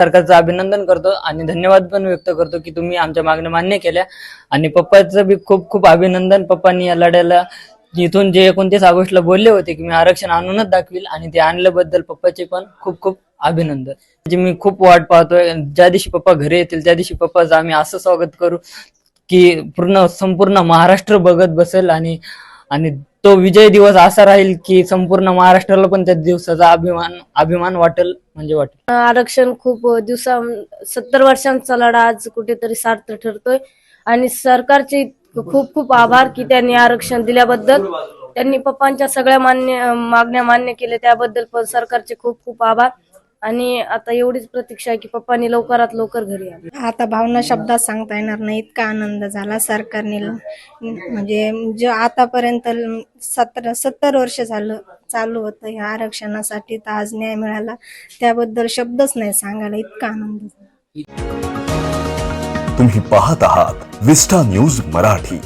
सरकारचं अभिनंदन करतो आणि धन्यवाद पण व्यक्त करतो की तुम्ही आमच्या मागण्या मान्य केल्या. आणि पप्पाचं बी खूप खूप अभिनंदन. पप्पांनी या लढ्याला इथून जे एकोणतीस ऑगस्टला बोलले होते की मी आरक्षण आणूनच दाखवील आणि ते आणल्याबद्दल पप्पाचे पण खूप खूप अभिनंदन. म्हणजे मी खूप वाट पाहतोय ज्या दिवशी पप्पा घरी येतील त्या दिवशी पप्पाचं आम्ही असं स्वागत करू की पूर्ण संपूर्ण महाराष्ट्र बघत बसेल आणि आणि तो विजय दिवस असा राहील की संपूर्ण महाराष्ट्राला पण त्या दिवसाचा अभिमान अभिमान वाटेल म्हणजे वाटेल. आरक्षण खूप दिवसा सत्तर वर्षांचा लढा आज कुठेतरी सार्थ ठरतोय. आणि सरकारचे खूप खूप आभार की त्यांनी आरक्षण दिल्याबद्दल. त्यांनी पप्पांच्या सगळ्या मान्य मागण्या मान्य केल्या त्याबद्दल पण सरकारचे खूप खूप आभार. आणि आता एवढीच प्रतीक्षा आहे की पप्पांनी लवकरात लवकर घरी यावे आता भावना शब्दात सांगता येणार नाही. इतका आनंद झाला सरकारने. ल- म्हणजे जो आतापर्यंत ल- सतरा सत्तर वर्ष झालं चालू होतं ह्या आरक्षणासाठी तर आज न्याय मिळाला. त्याबद्दल शब्दच नाही सांगायला. इतका आनंद झाला. तुम्ही पाहत आहात विस्टा न्यूज मराठी.